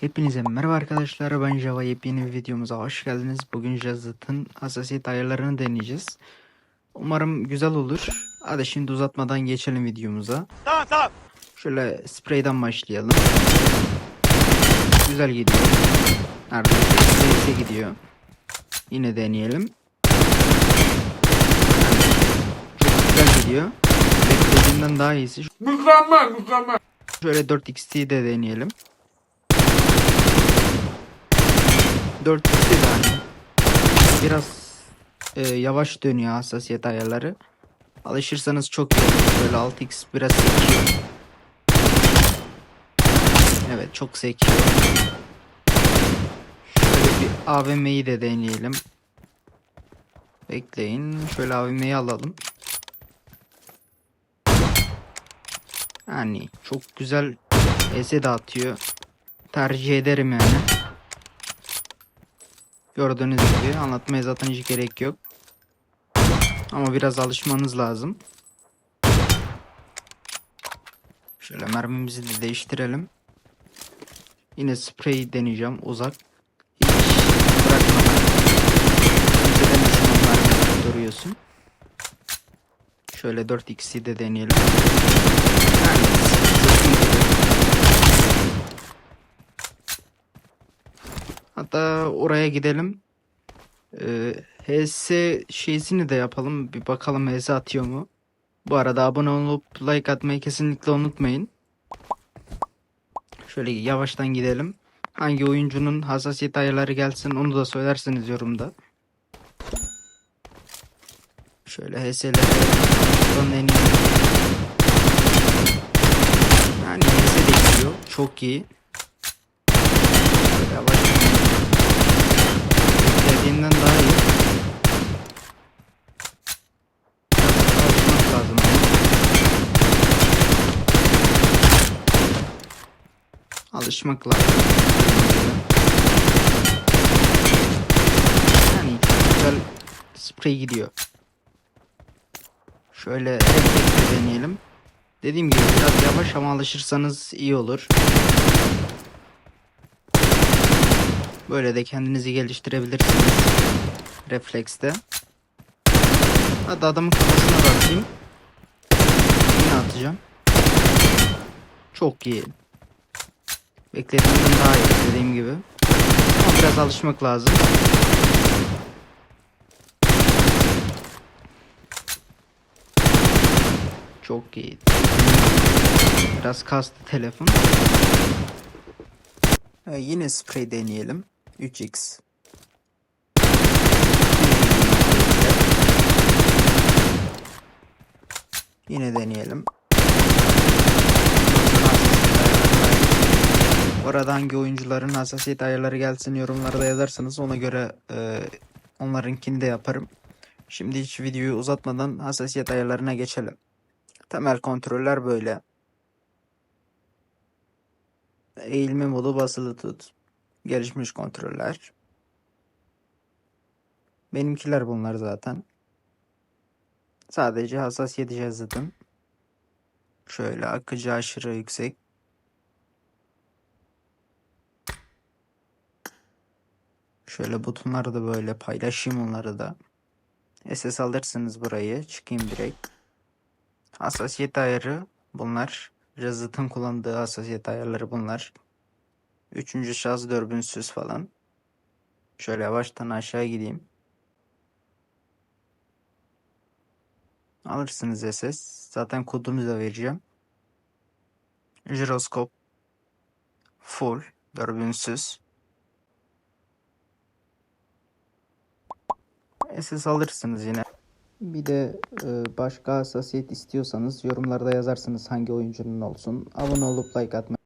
Hepinize merhaba arkadaşlar ben Java yepyeni bir videomuza hoş geldiniz. Bugün Jazzat'ın hassasiyet ayarlarını deneyeceğiz. Umarım güzel olur. Hadi şimdi uzatmadan geçelim videomuza. Tamam tamam. Şöyle spreyden başlayalım. Güzel gidiyor. Neredeyse spreyse gidiyor. Yine deneyelim. Çok güzel gidiyor. Beklediğimden daha iyisi. Mükemmel mükemmel. Şöyle 4x'yi de deneyelim. 4x'i de hani biraz e, yavaş dönüyor hassasiyet ayarları. Alışırsanız çok iyi olur. Böyle 6x biraz sekiyor. Evet çok sekiyor. Şöyle bir AVM'yi de deneyelim. Bekleyin. Şöyle AVM'yi alalım. Yani çok güzel ese dağıtıyor. Tercih ederim yani. Gördüğünüz gibi anlatmaya zaten hiç gerek yok. Ama biraz alışmanız lazım. Şöyle mermimizi de değiştirelim. Yine sprey deneyeceğim uzak. Hiç bırakmadan. Duruyorsun. Şöyle 4x'i de deneyelim. Yani, çok iyi gidiyor. Hatta oraya gidelim. Ee, HS şeysini de yapalım. Bir bakalım HS atıyor mu? Bu arada abone olup like atmayı kesinlikle unutmayın. Şöyle yavaştan gidelim. Hangi oyuncunun hassasiyet ayarları gelsin onu da söylersiniz yorumda. Şöyle iyi. Yani HS de gidiyor. Çok iyi. Şöyle yavaş. Beklediğimden daha iyi. Lazım. Alışmak lazım. Yani güzel sprey gidiyor. Şöyle refleksle deneyelim. Dediğim gibi biraz yavaş ama alışırsanız iyi olur. Böyle de kendinizi geliştirebilirsiniz. Reflekste. Hadi adamın kafasına da atayım. Yine atacağım. Çok iyi. Beklediğimden daha iyi dediğim gibi. Ama biraz alışmak lazım. Çok iyi. Biraz kastı telefon. Ee, yine sprey deneyelim. 3x. Yine deneyelim. Bu arada hangi oyuncuların hassasiyet ayarları gelsin yorumlarda yazarsanız ona göre e, onlarınkini de yaparım. Şimdi hiç videoyu uzatmadan hassasiyet ayarlarına geçelim. Temel kontroller böyle. Eğilme modu basılı tut. Gelişmiş kontroller. Benimkiler bunlar zaten. Sadece hassasiyet cihazıdım. Şöyle akıcı aşırı yüksek. Şöyle butonları da böyle paylaşayım onları da. SS alırsınız burayı. Çıkayım direkt. Hassasiyet ayarı bunlar. Yazıtın kullandığı hassasiyet ayarları bunlar. Üçüncü şahıs dürbünsüz falan. Şöyle yavaştan aşağı gideyim. Alırsınız SS. Zaten kodunu da vereceğim. Jiroskop. Full. Dürbünsüz. SS alırsınız yine. Bir de e, başka hassasiyet istiyorsanız yorumlarda yazarsınız hangi oyuncunun olsun. Abone olup like atmayı.